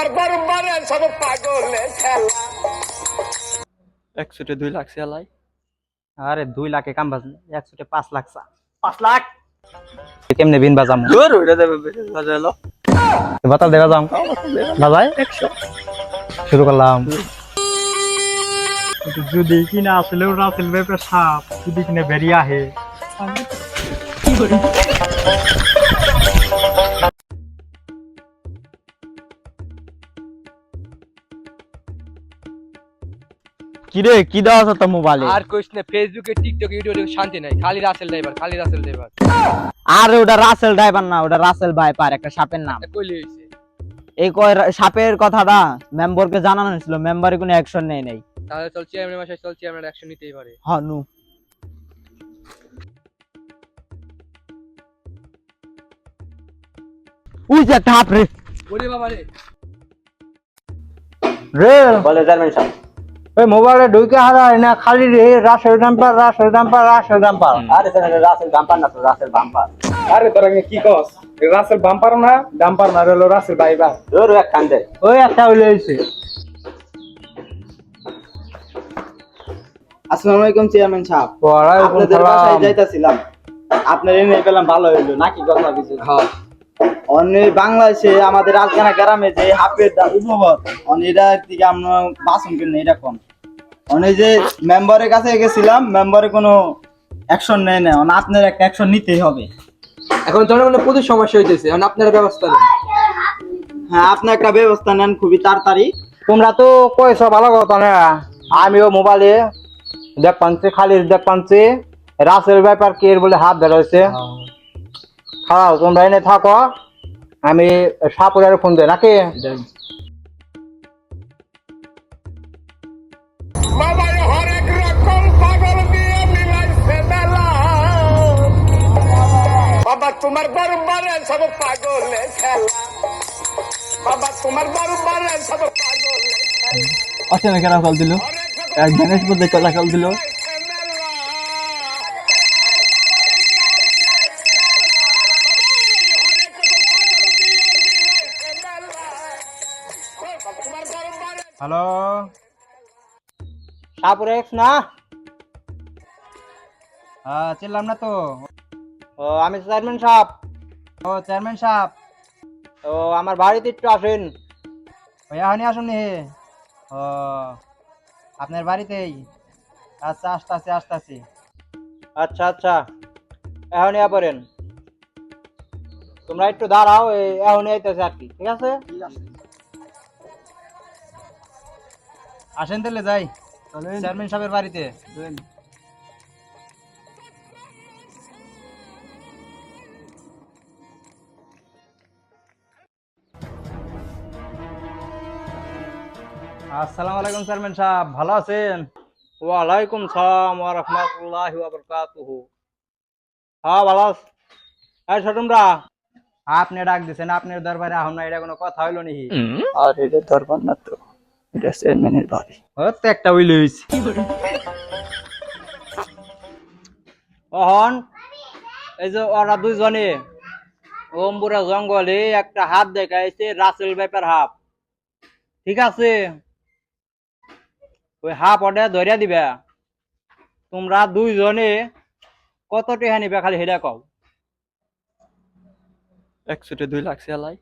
তোমার দরবারে সব পাগলে খেলা। একশোটে দুই লাখ সেলাই আরে দুই লাখে কাম বাজ একশোটে পাঁচ লাখ চা। পাঁচ লাখ? কেমনে বিন বাজাম? দূর ওইটা দেবে বাজালো বাতাল দেখা যাম বাজাই শুরু করলাম। যদি কিনা আসলে রাসেল সাপ যদি কিনা বেরিয়ে আহে। কিরে? কি দেওয়া আছে তোর মোবাইলে আর কইস না ফেসবুকে টিকটকে ইউটিউবে শান্তি নাই। খালি রাসেল ড্রাইভার খালি রাসেল ড্রাইভার আরে ওটা রাসেল ড্রাইভার না ওটা রাসেল ভাই পার একটা সাপের নাম। কইলি হইছে। এই কয় সাপের কথাটা মেম্বারকে জানানো হয়েছিল মেম্বারে কোনো অ্যাকশন নেই নাই। তাহলে চল চেয়ারম্যান মাসে চল চেয়ারম্যান অ্যাকশন নিতেই পারে হনু উই যে একটা হাত রে। ওরে বাবা রে। রে বলে চেয়ারম্যান সাহেব ওই মোবাইলে ঢুকে হারা না খালি রে Russell dumper Russell dumper Russell dumper. আরে স্যার রাসেল বাম্পার না তো রাসেল বাম্পার। আরে তোরা কি কস? রাসেল বাম্পার না ডাম্পার না রেলো রাসেল বাইবা। তোর এক ওই একটা হইলে হইছে। আসসালামু আলাইকুম চেয়ারম্যান সাহেব। ওয়ালাইকুম আপনাদের বাসায় যাইতাছিলাম। আপনার এনে পেলাম ভালো হইল। নাকি কথা কিছু? হ্যাঁ। অন্য বাংলাদেশে আমাদের রাজগানা গ্রামে যে হাফের উপভোগ এটা থেকে আমরা বাসন কিনে এটা কম। অনেক যে মেম্বারের কাছে গেছিলাম মেম্বারে কোনো অ্যাকশন নেয় না অন আপনার একটা অ্যাকশন নিতেই হবে। এখন জনগণের প্রচুর সমস্যা হইতেছে এখন আপনারা ব্যবস্থা নেন। হ্যাঁ আপনি একটা ব্যবস্থা নেন খুবই তাড়াতাড়ি। তোমরা তো কয়েছো ভালো কথা না আমিও মোবাইলে দেখ পাচ্ছি খালি দেখ পাচ্ছি রাসেল ব্যাপার কে বলে হাত ধরা হয়েছে। খাও তোমরা এনে থাকো। আমি সাপুরের ফোন দেয় নাকি তোমার দরবারে সব পাগলে খেলা। বাবা তোমার দরবারে সব পাগলে অচেনা কেন কল দিল এক গণেশ মধ্যে কলা কল দিল হ্যালো এক্স না হ্যাঁ চিনলাম না তো। ও আমি চেয়ারম্যান সাহেব। ও চেয়ারম্যান সাহেব। ও আমার বাড়িতে একটু আসেন। ওই এখনই আসুন নি। ও আপনার বাড়িতেই? আচ্ছা আসতেছি আসতেছি। আচ্ছা আচ্ছা। এখনই পড়েন তোমরা একটু দাঁড়াও এই এখনই আইতেছে আর কি ঠিক আছে। আসেন তাহলে যাই। চেয়ারম্যান সাহেবের বাড়িতে। আসসালামু আলাইকুম চেয়ারম্যান সাহেব। ভালো আছেন? ওয়ালাইকুম সালাম ওয়া রাহমাতুল্লাহি ওয়া বারাকাতুহু। হ্যাঁ ভালো আছি এই ছোটমরা আপনি ডাক দিছেন আপনার দরবারে আহম না এটা কোনো কথা হইল নাকি? আর এটা দরবার না তো। এটা চেয়ারম্যানের বাড়ি হতে একটা উইল হইছে। অহন এই যে ওরা দুইজনে ওমপুরা জঙ্গলে একটা হাত দেখাইছে রাসেল ব্যাপার হাফ ঠিক আছে? ওই হাফ অর্ডার ধরিয়া দিবা। তোমরা দুইজনে কত টেহা নিবে খালি হেডা কও? একশোটে দুই লাখ সেলাই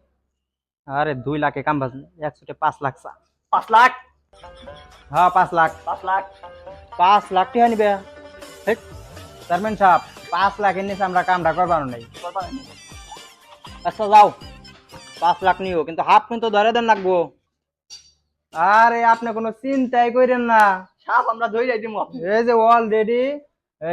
আরে দুই লাখে কাম বাজ একশোটে পাঁচ লাখ চা। পাঁচ লাখ। হ্যাঁ পাঁচ লাখ। পাঁচ লাখ। পাঁচ লাখ টাকা নিবে। হেট, চেয়ারম্যান সাহেব পাঁচ লাখের নিচে আমরা কামটা করবার নাই। আচ্ছা যাও। পাঁচ লাখ নিও কিন্তু হাফ কিন্তু ধরে দেন লাগবো। আরে আপনি কোনো চিন্তাই করেন না। সাপ আমরা ধরে এই যে অলরেডি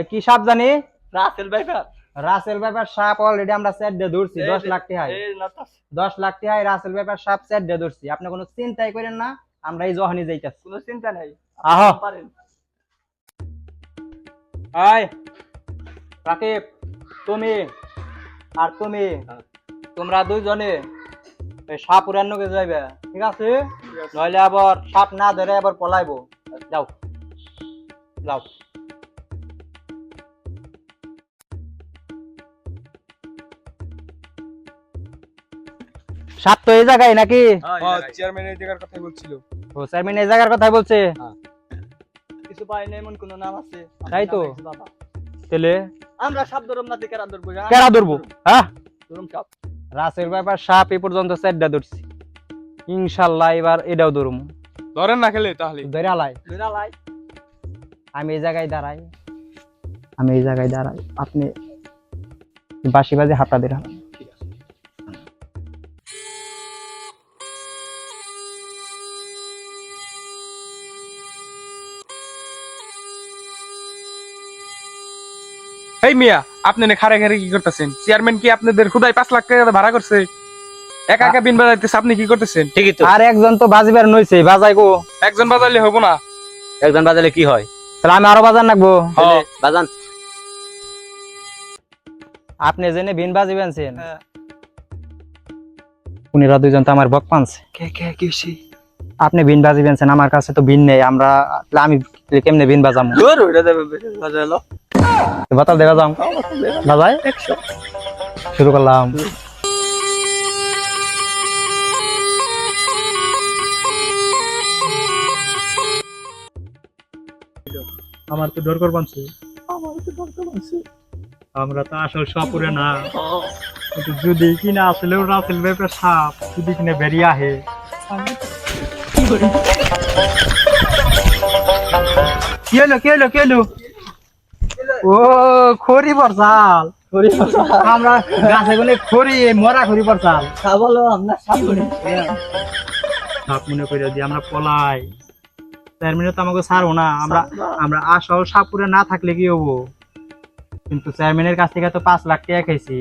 কি সাপ জানি? রাসেল ব্যাপার রাসেল ব্যাপার সাপ অলরেডি আমরা সেট দিয়ে ধরছি দশ লাখ টাকা এই না তো দশ লাখ টাকায় রাসেল ব্যাপার সাপ সেট দিয়ে ধরছি। আপনি কোনো চিন্তাই করেন না? আমরা এই জহনি যাইতাছি। কোনো চিন্তা নাই। আহ। পারেন। আয় রাকিব তুমি আর তুমি তোমরা দুইজনে এই সাপ উড়ান্নকে যাইবে ঠিক আছে? নইলে আবার সাপ না ধরে আবার পলাইবো। যাও। যাও। সাপ তো এই জায়গায় নাকি? চেয়ারম্যান এই জায়গার কথাই বলছিল। ও চেয়ারম্যান এই জায়গার কথাই বলছে। কিছু পাই না এমন কোন নাম আছে? তাই তো। তাহলে? আমরা সাপ ধরম না কেরা ধরবো? কেরা ধরবো? হ্যাঁ? ধরুম সাপ। রাসের ব্যাপার সাপ এই পর্যন্ত চারটা ধরছি। ইনশাল্লাহ এবার এটাও ধরুম। ধরেন না খেলে তাহলে। ধরে আলাই। ধরা লাই আমি এই জায়গায় দাঁড়াই। আমি এই জায়গায় দাঁড়াই। আপনি বাসি বাজে হাঁটা দিয়ে এই মিয়া আপনি না খারে খারে কি করতেছেন? চেয়ারম্যান কি আপনাদের খুদাই পাঁচ লাখ টাকা ভাড়া করছে? একা একা বিন বাজাইতেছে আপনি কি করতেছেন? ঠিকই তো। আর একজন তো বাজিবার নইছে বাজাই গো একজন বাজাইলে হব না। একজন বাজালে কি হয়? তাহলে আমি আরও তাহলে বাজান। আপনি জেনে বিন বাজি বানছেন উনিরা দুইজন তো আমার বক পানছে। কে কে কিছি আপনি বিন বাজি বানছেন আমার কাছে তো বিন নেই আমরা আমি কেমনে বিন বাজাম? বাতাল দেখা যাম বাজাই শুরু করলাম। আমার তো ডর করবানছে আমরা তো আসল সাপুরে না। কিন্তু যদি কিনা আসলেও রাসেল ব্যাপার সাপ যদি কিনা বেরিয়ে আহে। কি হলো কি হলো কি হলো ও খড়ি বরসাল খড়ি আমরা গাছে গুনে খড়ি মরা খড়ি বরসাল বলো আমরা সাপ সাপ মনে করে যদি আমরা পলাই। চার মিনিট তো আমাকে ছাড়বো না। আমরা আমরা আসল সাপুরে না থাকলে কি হব? কিন্তু চেয়ারম্যানের কাছ থেকে তো পাঁচ লাখ টাকা খাইছি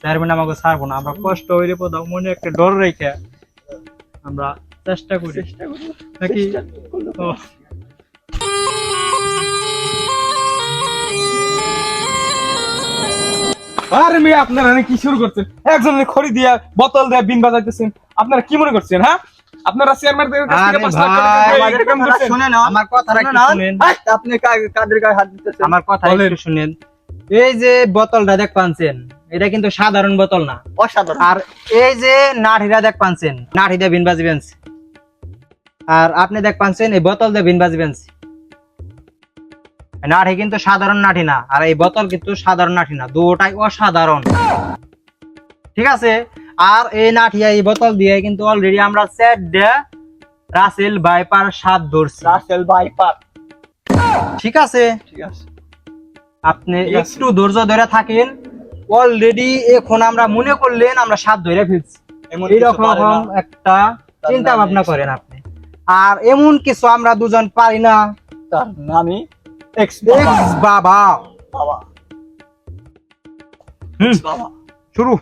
চেয়ারম্যান আমাকে ছাড়বো না। আমরা কষ্ট হইলে পদাও মনে একটা ডর রেখে আমরা চেষ্টা করি। নাকি? ও। আরে মেয়ে আপনারা কি শুরু করছেন? একজনের খড়ি দিয়া বোতল দিয়ে বিন বাজাইতেছেন। আপনারা কি মনে করছেন হ্যাঁ? আপনারা করছেন? আমার কথাটা শুনেন। আপনি কাদের গায়ে হাত দিতেছেন? আমার কথা একটু শুনেন। এই যে বোতলটা দেখ পানছেন এটা কিন্তু সাধারণ বোতল না। অসাধারণ। আর এই যে নাঠিটা দেখ পানছেন নাঠিটা বিনবাজি বেঞ্চ আর আপনি দেখ পানছেন এই বোতল দিয়ে বিনবাজি বেঞ্চ নাঠি কিন্তু সাধারণ নাঠি না আর এই বোতল কিন্তু সাধারণ নাঠি না দুটাই অসাধারণ। ঠিক আছে? আর এই নাঠিয়া এই বোতল দিয়ে কিন্তু অলরেডি আমরা সেট দে রাসেল বাইপার সাত ধরছি। রাসেল বাইপার ঠিক আছে? ঠিক আছে। আপনি একটু ধৈর্য ধরে থাকেন। অলরেডি এখন আমরা মনে করলেন আমরা সাত ধরে ফেলছি। না। একটা চিন্তা ভাবনা করেন আপনি। আর এমন কিছু আমরা দুজন পারি না। তার নামই এক্স বাবা বাবা হুম। বাবা শুরু।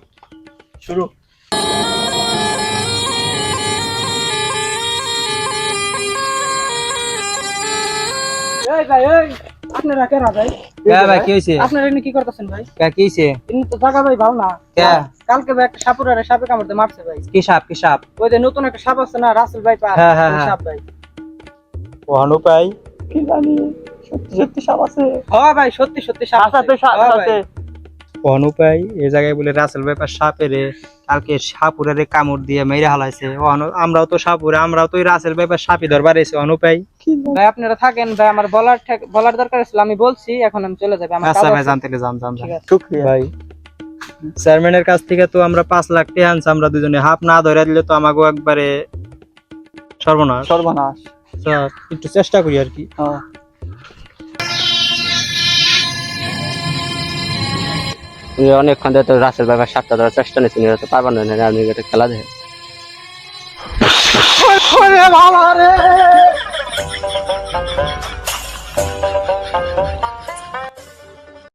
শুরু। এই ভাই এই আপনারা কেরা ভাই? ভাই কি আপনারা এনে কি করতেছেন ভাই? কে কি হয়েছে এমনি তো জায়গা ভাই ভালো না। কে? কালকে ভাই একটা সাপুর সাপে কামড়তে মারছে ভাই। কি সাপ কি সাপ? ওই যে নতুন একটা সাপ আছে না রাসেল ভাই পা হ্যাঁ, হ্যাঁ, হ্যাঁ। সাপ ভাই। ওহানু পাই। কি জানি সত্যি সত্যি সাপ আছে। হ্যাঁ ভাই সত্যি সত্যি সাপ সাপ আছে। ওহানু এই জায়গায় বলে রাসেল ব্যাপার সাপেরে কালকে সাপুরের কামড় দিয়ে মেরে হালাইছে। আমরাও তো সাপুরে আমরাও তো রাসেল ব্যাপার সাপি ধরবার এসে ওহানু পাই। ভাই আপনারা থাকেন ভাই আমার বলার বলার দরকার ছিল আমি বলছি এখন আমি চলে যাবে। আচ্ছা ভাই জানতে যান যান যান ঠিক আছে। শুক্রিয়া ভাই চেয়ারম্যানের কাছ থেকে তো আমরা পাঁচ লাখ টাকা আনছি আমরা দুজনে। হাফ না ধরে দিলে তো আমাকে একবারে সর্বনাশ। সর্বনাশ। আচ্ছা, একটু চেষ্টা করি আর কি। অনেকক্ষণ ধরে তো রাসের ব্যাপার সাতটা ধরার চেষ্টা নিয়েছে, নিয়ে তো না আমি খেলা দেখে।